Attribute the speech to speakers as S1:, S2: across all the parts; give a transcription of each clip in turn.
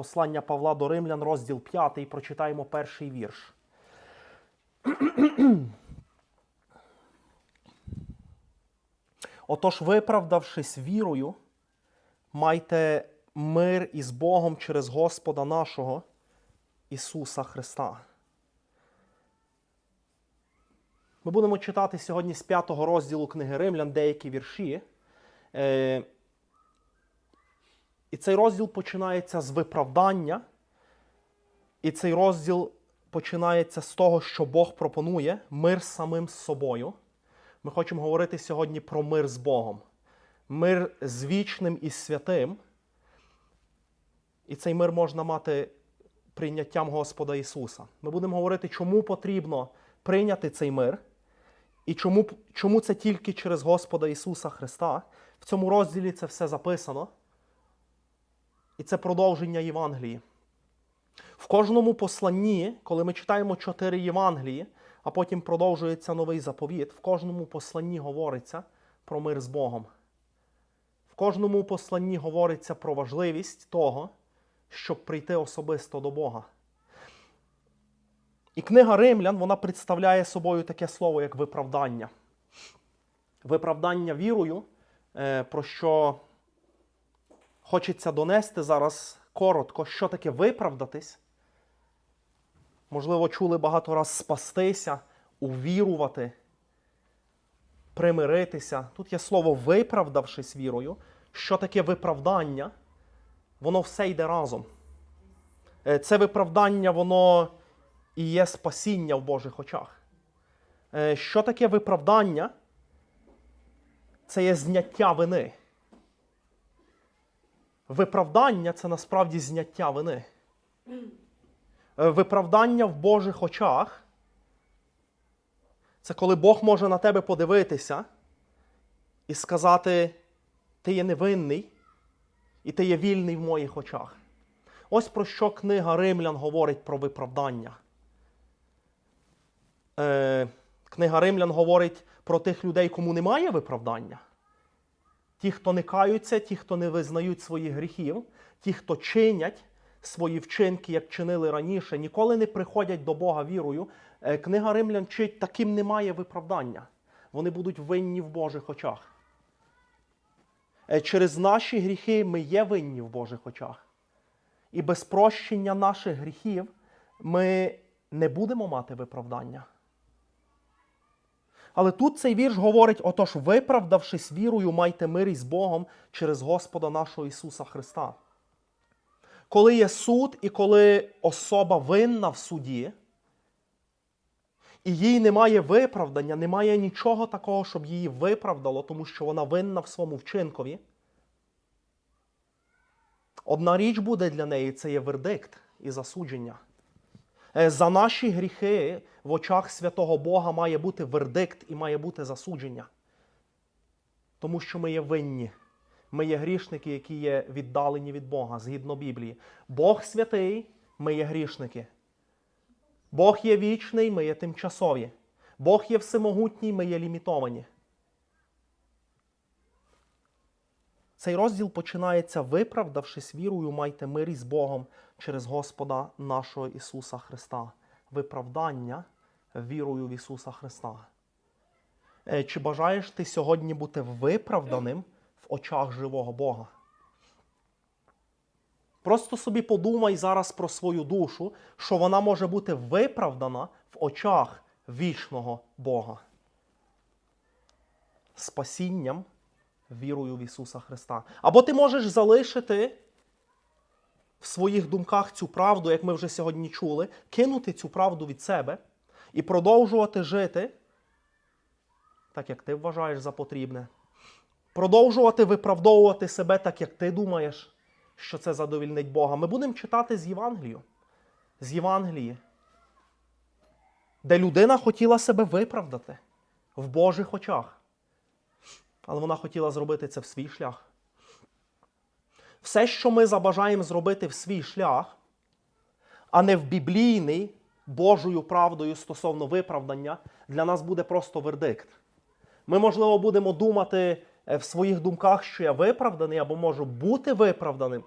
S1: Послання Павла до Римлян, розділ 5, прочитаємо перший вірш. Отож, виправдавшись вірою, майте мир із Богом через Господа нашого Ісуса Христа. Ми будемо читати сьогодні з п'ятого розділу книги Римлян деякі вірші. І цей розділ починається з виправдання. І цей розділ починається з того, що Бог пропонує мир самим з собою. Ми хочемо говорити сьогодні про мир з Богом, мир з вічним і святим. І цей мир можна мати прийняттям Господа Ісуса. Ми будемо говорити, чому потрібно прийняти цей мир, і чому, чому це тільки через Господа Ісуса Христа. В цьому розділі це все записано. І це продовження Євангелії. В кожному посланні, коли ми читаємо чотири Євангелії, а потім продовжується новий заповіт, в кожному посланні говориться про мир з Богом. В кожному посланні говориться про важливість того, щоб прийти особисто до Бога. І книга Римлян вона представляє собою таке слово, як виправдання. Виправдання вірою, е, про що хочеться донести зараз коротко, що таке виправдатись. Можливо, чули багато раз спастися, увірувати, примиритися. Тут є слово виправдавшись вірою. Що таке виправдання? Воно все йде разом. Е, Це виправдання, воно і є спасіння в Божих очах. Е, Що таке виправдання? Це є зняття вини. Виправдання це насправді зняття вини. Е, Виправдання в Божих очах це коли Бог може на тебе подивитися і сказати: ти є невинний, і ти є вільний в моїх очах. Ось про що книга Римлян говорить про виправдання. Е, книга Римлян говорить про тих людей, кому немає виправдання. Ті, хто не каються, ті, хто не визнають своїх гріхів, ті, хто чинять свої вчинки, як чинили раніше, ніколи не приходять до Бога вірою. Е, Книга Римлян вчить, таким немає виправдання. Вони будуть винні в Божих очах. Е, Через наші гріхи ми є винні в Божих очах. І без прощення наших гріхів ми не будемо мати виправдання. Але тут цей вірш говорить: отож, виправдавшись вірою, майте мир із Богом через Господа нашого Ісуса Христа. Коли є суд і коли особа винна в суді, і їй немає виправдання, немає нічого такого, щоб її виправдало, тому що вона винна в своєму вчинкові. Одна річ буде для неї це є вердикт і засудження. Е, За наші гріхи в очах святого Бога має бути вердикт і має бути засудження. Тому що ми є винні. Ми є грішники, які є віддалені від Бога згідно Біблії. Бог святий, ми є грішники. Бог є вічний, ми є тимчасові. Бог є всемогутній, ми є лімітовані. Цей розділ починається, виправдавшись вірою, майте мир із Богом через Господа нашого Ісуса Христа. Виправдання вірою в Ісуса Христа. Е, Чи бажаєш ти сьогодні бути виправданим в очах живого Бога? Просто собі подумай зараз про свою душу, що вона може бути виправдана в очах вічного Бога. Спасінням вірою в Ісуса Христа. Або ти можеш залишити в своїх думках цю правду, як ми вже сьогодні чули, кинути цю правду від себе і продовжувати жити, так як ти вважаєш за потрібне. Продовжувати виправдовувати себе так, як ти думаєш, що це задовільнить Бога. Ми будемо читати з Євангелію. З Євангелії, де людина хотіла себе виправдати в Божих очах. Але вона хотіла зробити це в свій шлях. Все, що ми забажаємо зробити в свій шлях, а не в біблійний Божою правдою стосовно виправдання, для нас буде просто вердикт. Ми, можливо, будемо думати е, в своїх думках, що я виправданий або можу бути виправданим.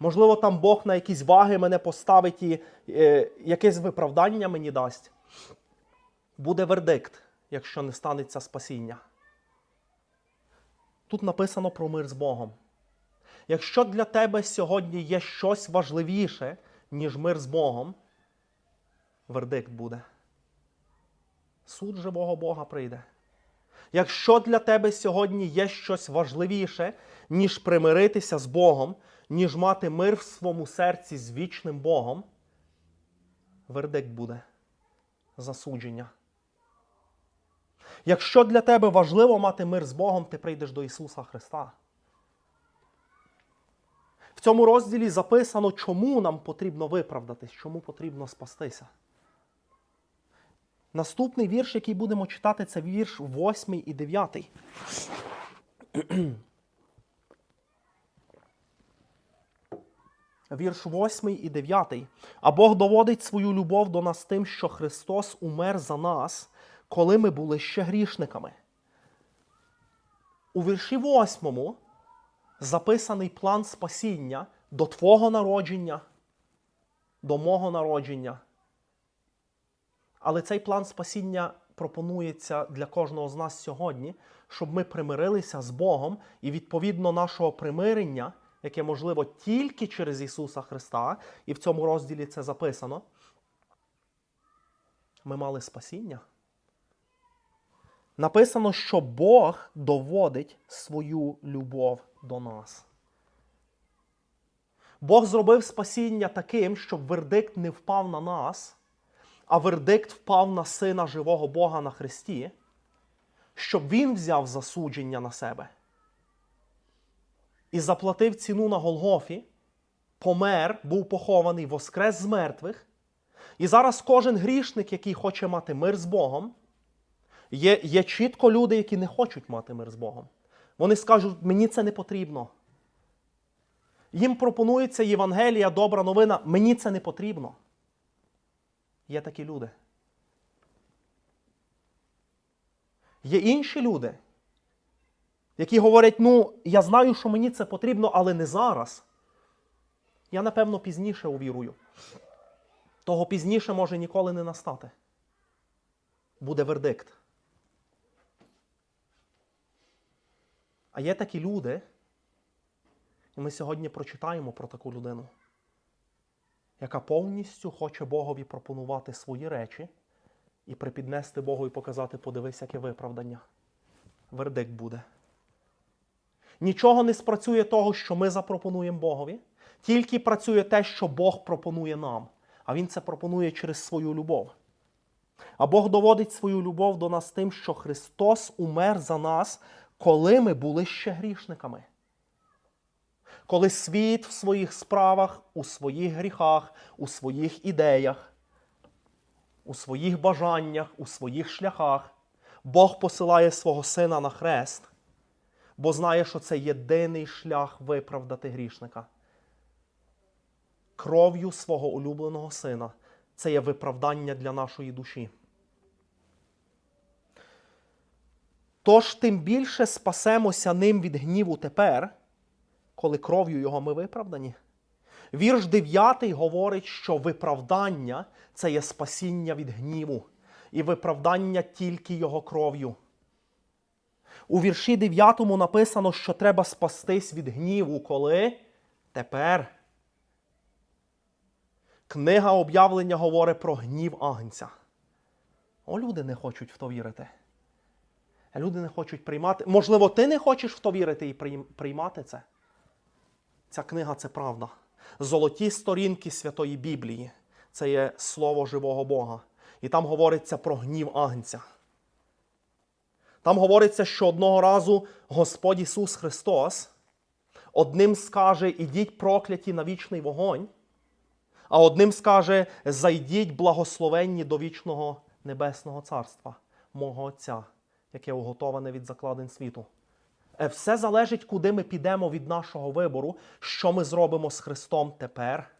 S1: Можливо, там Бог на якісь ваги мене поставить і е, якесь виправдання мені дасть. Буде вердикт, якщо не станеться спасіння. Тут написано про мир з Богом. Якщо для тебе сьогодні є щось важливіше, ніж мир з Богом, вердикт буде. Суд живого Бога прийде. Якщо для тебе сьогодні є щось важливіше, ніж примиритися з Богом, ніж мати мир в своєму серці з вічним Богом, вердикт буде засудження. Якщо для тебе важливо мати мир з Богом, ти прийдеш до Ісуса Христа. В цьому розділі записано, чому нам потрібно виправдатись, чому потрібно спастися. Наступний вірш, який будемо читати, це вірш 8 і 9. Вірш 8 і 9. А Бог доводить свою любов до нас тим, що Христос умер за нас, коли ми були ще грішниками. У вірші 8 записаний план спасіння до Твого народження, до мого народження. Але цей план спасіння пропонується для кожного з нас сьогодні, щоб ми примирилися з Богом і відповідно нашого примирення, яке можливо тільки через Ісуса Христа, і в цьому розділі це записано. Ми мали спасіння. Написано, що Бог доводить свою любов до нас. Бог зробив спасіння таким, щоб вердикт не впав на нас, а вердикт впав на Сина живого Бога на Христі, щоб Він взяв засудження на себе і заплатив ціну на Голгофі, помер, був похований, воскрес з мертвих. І зараз кожен грішник, який хоче мати мир з Богом, є, є чітко люди, які не хочуть мати мир з Богом. Вони скажуть, мені це не потрібно. Їм пропонується Євангелія, добра новина, мені це не потрібно. Є такі люди. Є інші люди, які говорять: ну, я знаю, що мені це потрібно, але не зараз. Я, напевно, пізніше увірую. Того пізніше може ніколи не настати. Буде вердикт. А є такі люди, і ми сьогодні прочитаємо про таку людину, яка повністю хоче Богові пропонувати свої речі і припіднести Богу і показати, подивись, яке виправдання. Вердикт буде. Нічого не спрацює того, що ми запропонуємо Богові, тільки працює те, що Бог пропонує нам. А Він це пропонує через свою любов. А Бог доводить свою любов до нас тим, що Христос умер за нас, коли ми були ще грішниками. Коли світ в своїх справах, у своїх гріхах, у своїх ідеях, у своїх бажаннях, у своїх шляхах, Бог посилає свого Сина на хрест, бо знає, що це єдиний шлях виправдати грішника. Кров'ю свого улюбленого сина це є виправдання для нашої душі. Тож тим більше спасемося ним від гніву тепер, коли кров'ю його ми виправдані. Вірш 9 говорить, що виправдання це є спасіння від гніву, і виправдання тільки його кров'ю. У вірші 9 написано, що треба спастись від гніву, коли тепер. Книга об'явлення говорить про гнів агнця. О, люди не хочуть в то вірити. Люди не хочуть приймати. Можливо, ти не хочеш в то вірити і приймати це. Ця книга це правда. Золоті сторінки Святої Біблії. Це є слово живого Бога. І там говориться про гнів агнця. Там говориться, що одного разу Господь Ісус Христос одним скаже: ідіть прокляті на вічний вогонь, а одним скаже: зайдіть благословенні до вічного небесного царства, мого Отця, яке уготоване від закладин світу. Все залежить, куди ми підемо від нашого вибору, що ми зробимо з Христом тепер.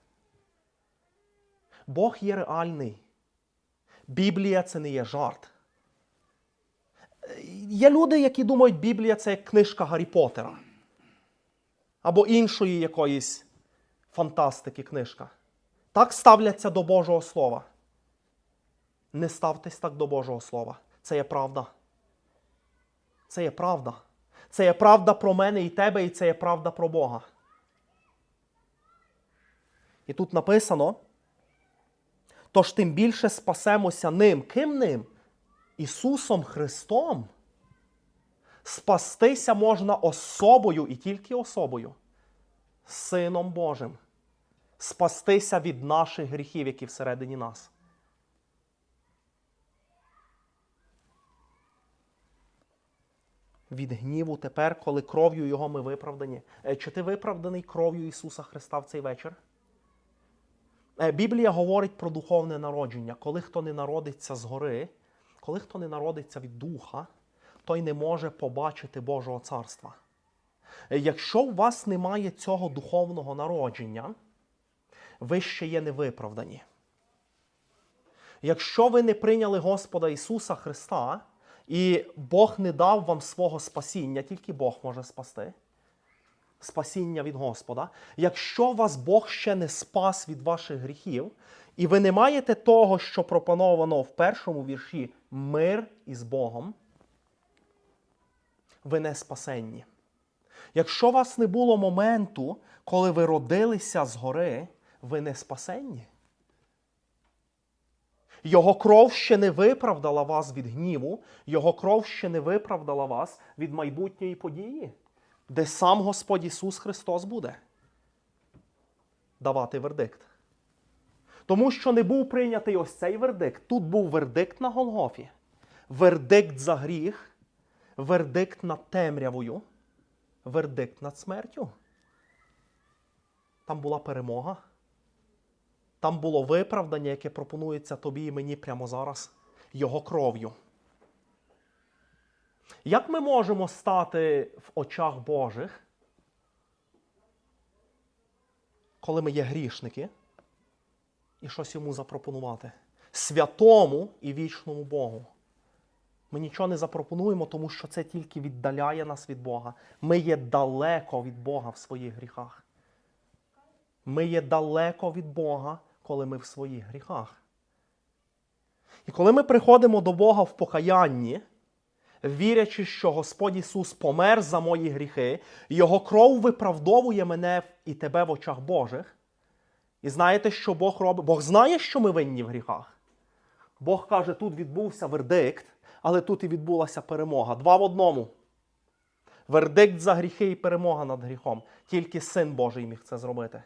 S1: Бог є реальний. Біблія це не є жарт. Є люди, які думають, Біблія це як книжка Гаррі Поттера або іншої якоїсь фантастики книжка. Так ставляться до Божого Слова. Не ставтесь так до Божого Слова. Це є правда. Це є правда. Це є правда про мене і тебе, і це є правда про Бога. І тут написано: тож тим більше спасемося ним. Ким ним? Ісусом Христом. Спастися можна особою і тільки особою, Сином Божим. Спастися від наших гріхів, які всередині нас. Від гніву тепер, коли кров'ю Його ми виправдані. Е, Чи ти виправданий кров'ю Ісуса Христа в цей вечір? Е, Біблія говорить про духовне народження. Коли хто не народиться згори, коли хто не народиться від духа, той не може побачити Божого царства. Е, Якщо у вас немає цього духовного народження, ви ще є невиправдані. Якщо ви не прийняли Господа Ісуса Христа, і Бог не дав вам свого спасіння, тільки Бог може спасти. Спасіння від Господа. Якщо вас Бог ще не спас від ваших гріхів, і ви не маєте того, що пропоновано в першому вірші мир із Богом, ви не спасенні. Якщо вас не було моменту, коли ви родилися згори, ви не спасенні. Його кров ще не виправдала вас від гніву, Його кров ще не виправдала вас від майбутньої події, де сам Господь Ісус Христос буде давати вердикт. Тому що не був прийнятий ось цей вердикт. Тут був вердикт на Голгофі, вердикт за гріх, вердикт над темрявою, вердикт над смертю. Там була перемога. Там було виправдання, яке пропонується тобі і мені прямо зараз, його кров'ю. Як ми можемо стати в очах Божих, коли ми є грішники, і щось йому запропонувати? Святому і вічному Богу. Ми нічого не запропонуємо, тому що це тільки віддаляє нас від Бога. Ми є далеко від Бога в своїх гріхах. Ми є далеко від Бога, коли ми в своїх гріхах. І коли ми приходимо до Бога в покаянні, вірячи, що Господь Ісус помер за мої гріхи, Його кров виправдовує мене і тебе в очах Божих. І знаєте, що Бог робить? Бог знає, що ми винні в гріхах. Бог каже, тут відбувся вердикт, але тут і відбулася перемога. Два в одному. Вердикт за гріхи і перемога над гріхом. Тільки Син Божий міг це зробити.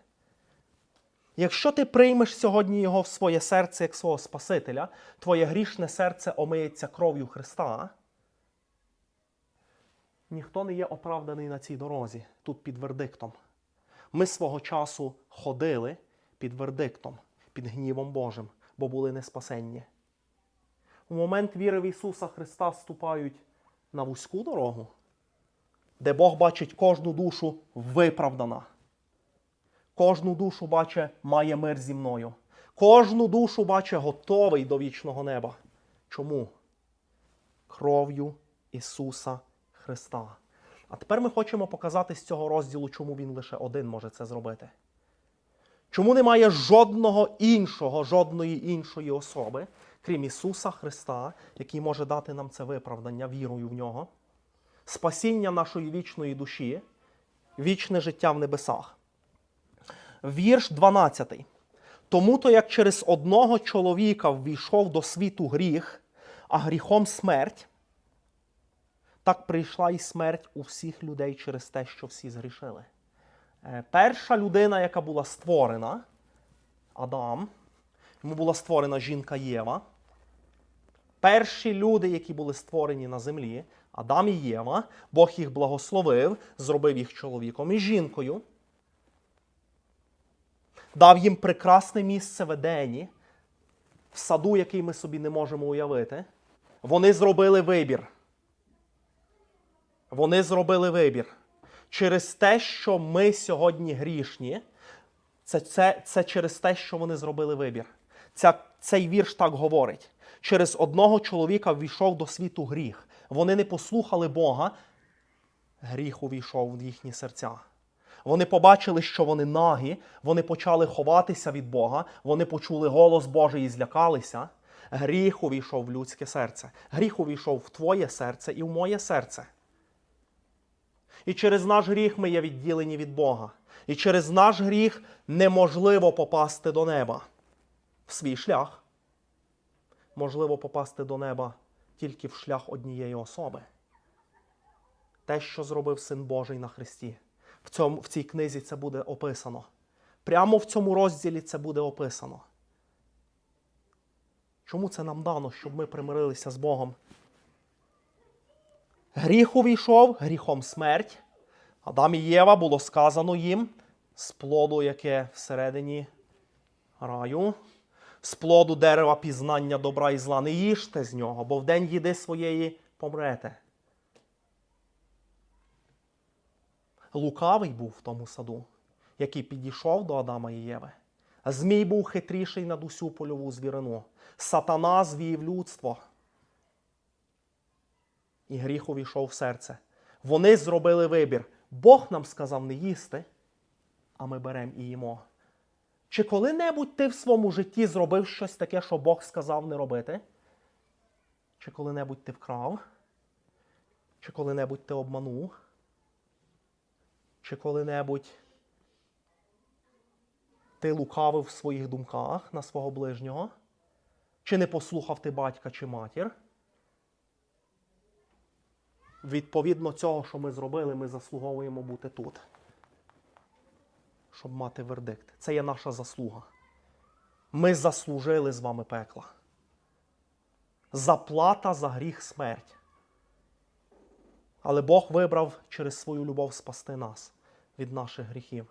S1: Якщо ти приймеш сьогодні Його в своє серце як свого Спасителя, твоє грішне серце омиється кров'ю Христа, ніхто не є оправданий на цій дорозі, тут під вердиктом. Ми свого часу ходили під вердиктом, під гнівом Божим, бо були не спасенні. У момент віри в Ісуса Христа ступають на вузьку дорогу, де Бог бачить кожну душу виправдана. Кожну душу бачить, має мир зі мною. Кожну душу бачить, готовий до вічного неба. Чому? Кров'ю Ісуса Христа. А тепер ми хочемо показати з цього розділу, чому Він лише один може це зробити. Чому немає жодного іншого, жодної іншої особи, крім Ісуса Христа, який може дати нам це виправдання вірою в нього, спасіння нашої вічної душі, вічне життя в небесах. Вірш 12. Тому то, як через одного чоловіка ввійшов до світу гріх, а гріхом смерть, так прийшла і смерть у всіх людей через те, що всі згрішили. Е, Перша людина, яка була створена, Адам, йому була створена жінка Єва. Перші люди, які були створені на землі, Адам і Єва, Бог їх благословив, зробив їх чоловіком і жінкою дав їм прекрасне місце в Едені, в саду, який ми собі не можемо уявити. Вони зробили вибір. Вони зробили вибір. Через те, що ми сьогодні грішні, це, це, це через те, що вони зробили вибір. Ця, цей вірш так говорить. Через одного чоловіка ввійшов до світу гріх. Вони не послухали Бога, гріх увійшов в їхні серця. Вони побачили, що вони нагі, вони почали ховатися від Бога, вони почули голос Божий і злякалися. Гріх увійшов в людське серце. Гріх увійшов в твоє серце і в моє серце. І через наш гріх ми є відділені від Бога. І через наш гріх неможливо попасти до неба в свій шлях. Можливо попасти до неба тільки в шлях однієї особи. Те, що зробив Син Божий на Христі. В, цьому, в цій книзі це буде описано. Прямо в цьому розділі це буде описано. Чому це нам дано, щоб ми примирилися з Богом? Гріх увійшов, гріхом смерть. Адам і Єва було сказано їм з плоду, яке всередині раю, з плоду дерева пізнання добра і зла. Не їжте з нього, бо в день їди своєї помрете. Лукавий був в тому саду, який підійшов до Адама і Єви. Змій був хитріший над усю польову звірину. Сатана звів людство. І гріх увійшов в серце. Вони зробили вибір. Бог нам сказав не їсти, а ми беремо і їмо. Чи коли-небудь ти в своєму житті зробив щось таке, що Бог сказав не робити? Чи коли-небудь ти вкрав? Чи коли-небудь ти обманув? Чи коли-небудь ти лукавив в своїх думках на свого ближнього? Чи не послухав ти батька чи матір? Відповідно цього, що ми зробили, ми заслуговуємо бути тут, щоб мати вердикт. Це є наша заслуга. Ми заслужили з вами пекла. Заплата за гріх смерть. Але Бог вибрав через свою любов спасти нас від наших гріхів.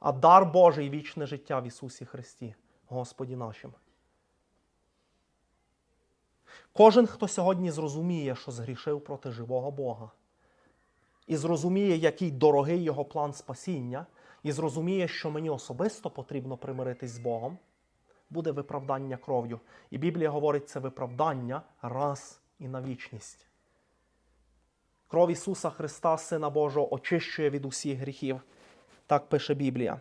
S1: А дар Божий вічне життя в Ісусі Христі, Господі нашим. Кожен, хто сьогодні зрозуміє, що згрішив проти живого Бога, і зрозуміє, який дорогий його план спасіння, і зрозуміє, що мені особисто потрібно примиритись з Богом, буде виправдання кров'ю. І Біблія говорить, це виправдання раз і на вічність. Кров Ісуса Христа, Сина Божого, очищує від усіх гріхів. Так пише Біблія.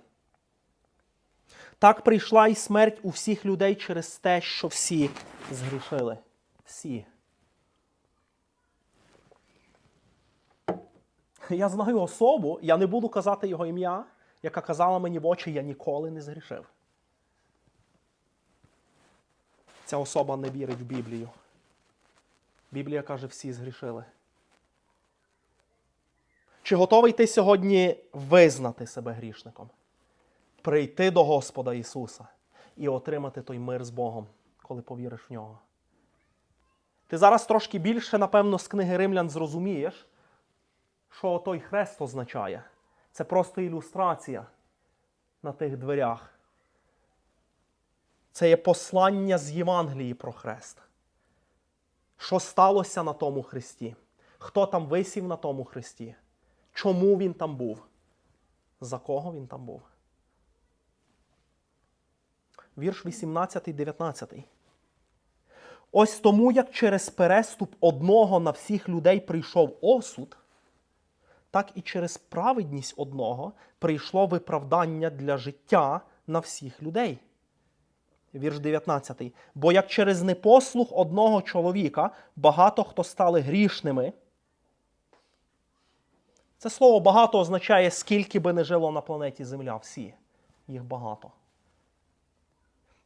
S1: Так прийшла і смерть у всіх людей через те, що всі згрішили. Всі. Я знаю особу, я не буду казати його ім'я, яка казала мені в очі, я ніколи не згрішив. Ця особа не вірить в Біблію. Біблія каже, всі згрішили. Чи готовий ти сьогодні визнати себе грішником? Прийти до Господа Ісуса і отримати той мир з Богом, коли повіриш в нього? Ти зараз трошки більше, напевно, з книги Римлян зрозумієш, що той хрест означає. Це просто ілюстрація на тих дверях. Це є послання з Євангелії про хрест. Що сталося на тому хресті? Хто там висів на тому хресті? Чому він там був? За кого він там був? Вірш 18-19. Ось тому, як через переступ одного на всіх людей прийшов осуд, так і через праведність одного прийшло виправдання для життя на всіх людей. Вірш 19. Бо як через непослух одного чоловіка багато хто стали грішними. Це слово багато означає, скільки би не жило на планеті Земля. Всі. Їх багато.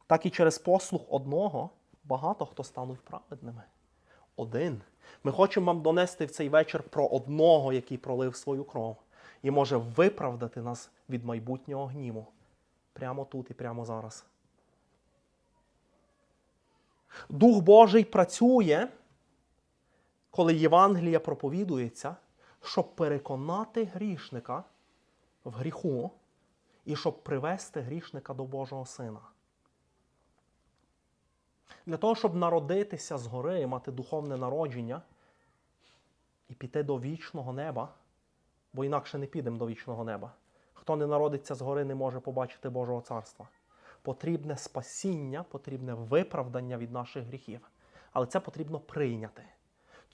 S1: Так і через послух одного багато хто стануть праведними. Один. Ми хочемо вам донести в цей вечір про одного, який пролив свою кров, і може виправдати нас від майбутнього гніву. Прямо тут і прямо зараз. Дух Божий працює, коли Євангелія проповідується, щоб переконати грішника в гріху і щоб привести грішника до Божого Сина. Для того, щоб народитися згори і мати духовне народження і піти до вічного неба, бо інакше не підемо до вічного неба. Хто не народиться згори, не може побачити Божого царства. Потрібне спасіння, потрібне виправдання від наших гріхів. Але це потрібно прийняти.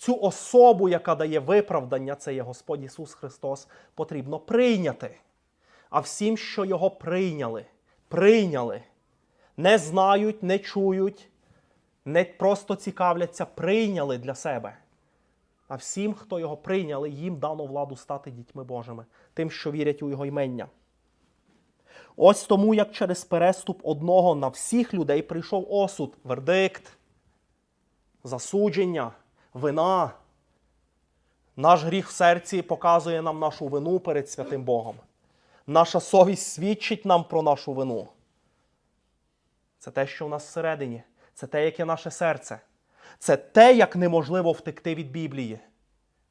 S1: Цю особу, яка дає виправдання, це є Господь Ісус Христос, потрібно прийняти. А всім, що його прийняли, прийняли, не знають, не чують, не просто цікавляться, прийняли для себе. А всім, хто його прийняли, їм дано владу стати дітьми Божими, тим, що вірять у Його імення. Ось тому, як через переступ одного на всіх людей прийшов осуд, вердикт, засудження, вина. Наш гріх в серці показує нам нашу вину перед святим Богом. Наша совість свідчить нам про нашу вину. Це те, що в нас всередині, це те, яке наше серце. Це те, як неможливо втекти від Біблії.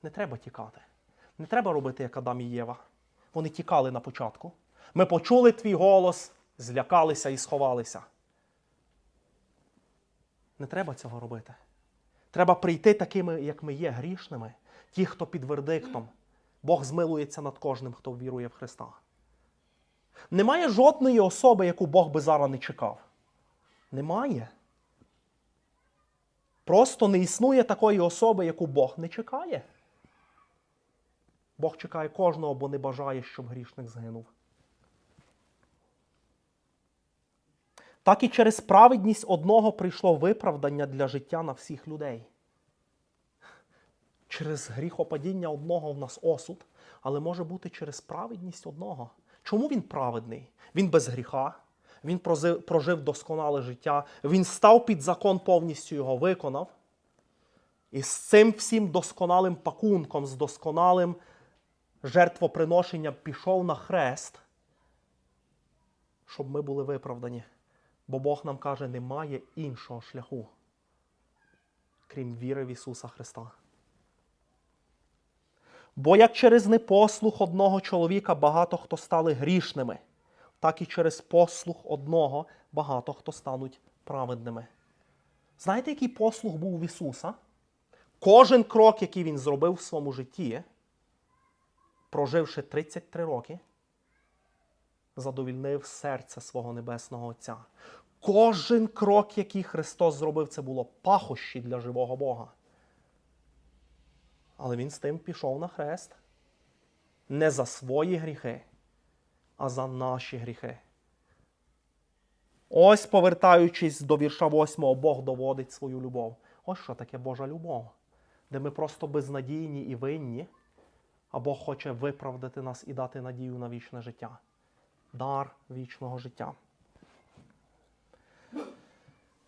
S1: Не треба тікати. Не треба робити, як Адам і Єва. Вони тікали на початку. Ми почули твій голос, злякалися і сховалися. Не треба цього робити. Треба прийти такими, як ми є, грішними, ті, хто під вердиктом. Бог змилується над кожним, хто вірує в Христа. Немає жодної особи, яку Бог би зараз не чекав. Немає. Просто не існує такої особи, яку Бог не чекає. Бог чекає кожного, бо не бажає, щоб грішник згинув. Так і через праведність одного прийшло виправдання для життя на всіх людей. Через гріхопадіння одного в нас осуд, але може бути через праведність одного. Чому він праведний? Він без гріха, він прожив досконале життя, він став під закон, повністю його виконав. І з цим всім досконалим пакунком, з досконалим жертвоприношенням пішов на хрест, щоб ми були виправдані. Бо Бог нам каже, немає іншого шляху, крім віри в Ісуса Христа. Бо як через непослух одного чоловіка багато хто стали грішними, так і через послух одного багато хто стануть праведними. Знаєте, який послух був в Ісуса? Кожен крок, який Він зробив в своєму житті, проживши 33 роки, задовільнив серце свого Небесного Отця. Кожен крок, який Христос зробив, це було пахощі для живого Бога. Але Він з тим пішов на хрест не за свої гріхи, а за наші гріхи. Ось, повертаючись до вірша 8, Бог доводить свою любов. Ось що таке Божа любов, де ми просто безнадійні і винні, а Бог хоче виправдати нас і дати надію на вічне життя. Дар вічного життя.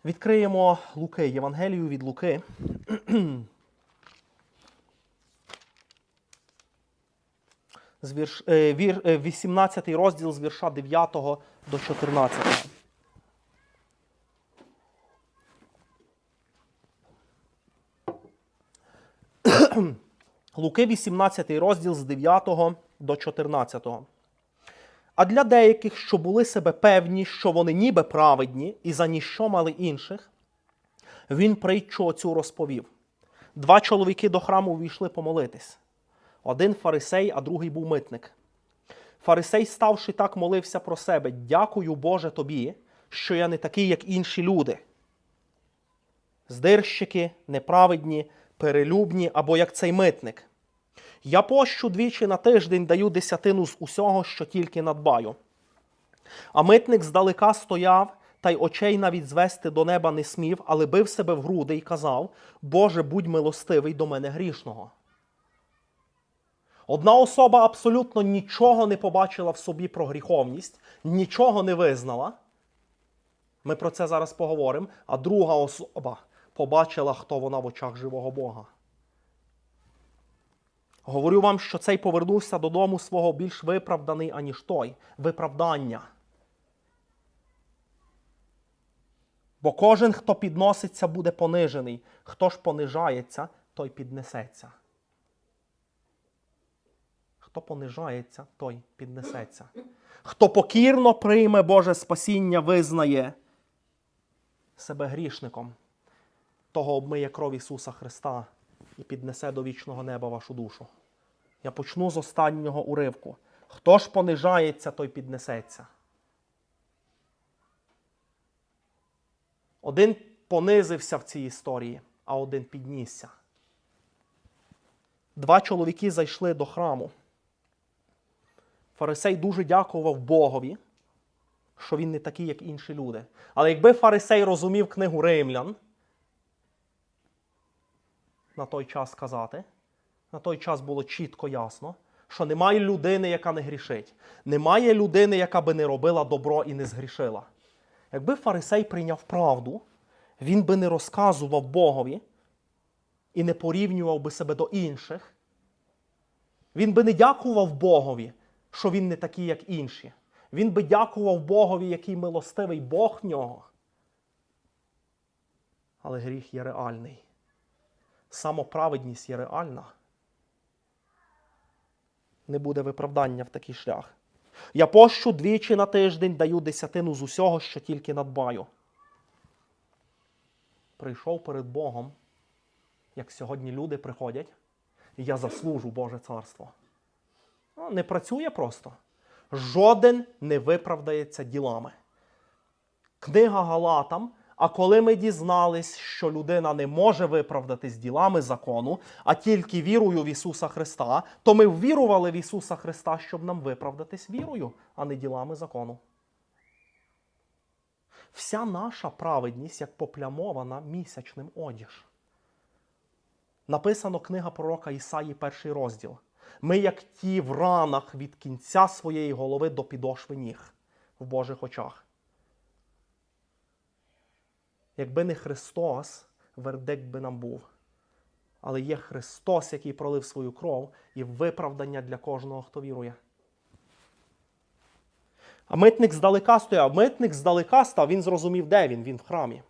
S1: Відкриємо Луки, Євангелію від Луки. З вірш, е, вір, е, 18 розділ з вірша 9 до 14. Луки 18 розділ з 9 до 14. А для деяких, що були себе певні, що вони ніби праведні і за ніщо мали інших, він притчу оцю розповів. Два чоловіки до храму увійшли помолитись. Один фарисей, а другий був митник. Фарисей, ставши так, молився про себе: Дякую, Боже, тобі, що я не такий, як інші люди. Здирщики, неправедні, перелюбні або як цей митник. Я пощу двічі на тиждень даю десятину з усього, що тільки надбаю. А митник здалека стояв, та й очей навіть звести до неба не смів, але бив себе в груди і казав: Боже, будь милостивий до мене грішного. Одна особа абсолютно нічого не побачила в собі про гріховність, нічого не визнала. Ми про це зараз поговоримо. А друга особа побачила, хто вона в очах живого Бога. Говорю вам, що цей повернувся додому свого більш виправданий, аніж той. Виправдання. Бо кожен, хто підноситься, буде понижений. Хто ж понижається, той піднесеться. Хто понижається, той піднесеться. Хто покірно прийме Боже спасіння, визнає себе грішником, того обмиє кров Ісуса Христа і піднесе до вічного неба вашу душу. Я почну з останнього уривку. Хто ж понижається, той піднесеться. Один понизився в цій історії, а один піднісся. Два чоловіки зайшли до храму. Фарисей дуже дякував Богові, що він не такий, як інші люди. Але якби фарисей розумів книгу римлян, на той час сказати, на той час було чітко ясно, що немає людини, яка не грішить. Немає людини, яка би не робила добро і не згрішила. Якби фарисей прийняв правду, він би не розказував Богові і не порівнював би себе до інших. Він би не дякував Богові, що він не такий, як інші. Він би дякував Богові, який милостивий Бог в нього. Але гріх є реальний. Самоправедність є реальна. Не буде виправдання в такий шлях. Я пощу двічі на тиждень даю десятину з усього, що тільки надбаю. Прийшов перед Богом, як сьогодні люди приходять, я заслужу Боже царство. Ну, не працює просто. Жоден не виправдається ділами. Книга Галатам. А коли ми дізнались, що людина не може виправдатись ділами закону, а тільки вірою в Ісуса Христа, то ми ввірували в Ісуса Христа, щоб нам виправдатись вірою, а не ділами закону. Вся наша праведність як поплямована місячним одіж. Написано книга пророка Ісаї, перший розділ. Ми, як ті в ранах від кінця своєї голови до підошви ніг в Божих очах. Якби не Христос, вердикт би нам був. Але є Христос, який пролив свою кров і виправдання для кожного, хто вірує. А митник здалека стояв. Митник здалека став, він зрозумів, де він? Він в храмі.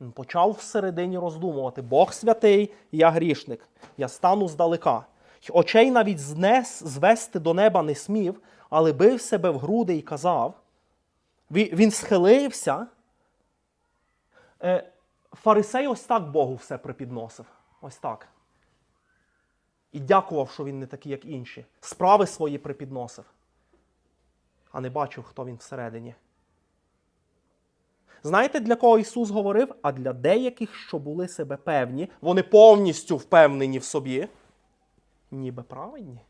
S1: Він почав всередині роздумувати: Бог святий, я грішник, я стану здалека. Очей навіть знес, звести до неба не смів, але бив себе в груди і казав. Він схилився. Е, Фарисей ось так Богу все припідносив. Ось так. І дякував, що він не такий, як інші. Справи свої припідносив, а не бачив, хто він всередині. Знаєте, для кого Ісус говорив? А для деяких, що були себе певні, вони повністю впевнені в собі, ніби праведні.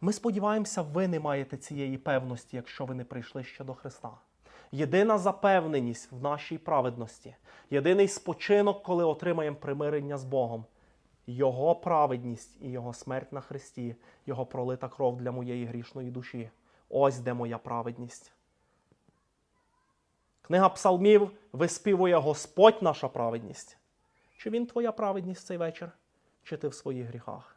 S1: Ми сподіваємося, ви не маєте цієї певності, якщо ви не прийшли ще до Христа. Єдина запевненість в нашій праведності, єдиний спочинок, коли отримаємо примирення з Богом, Його праведність і Його смерть на Христі, Його пролита кров для моєї грішної душі. Ось де моя праведність. Книга Псалмів виспівує Господь наша праведність. Чи він твоя праведність цей вечір, чи ти в своїх гріхах?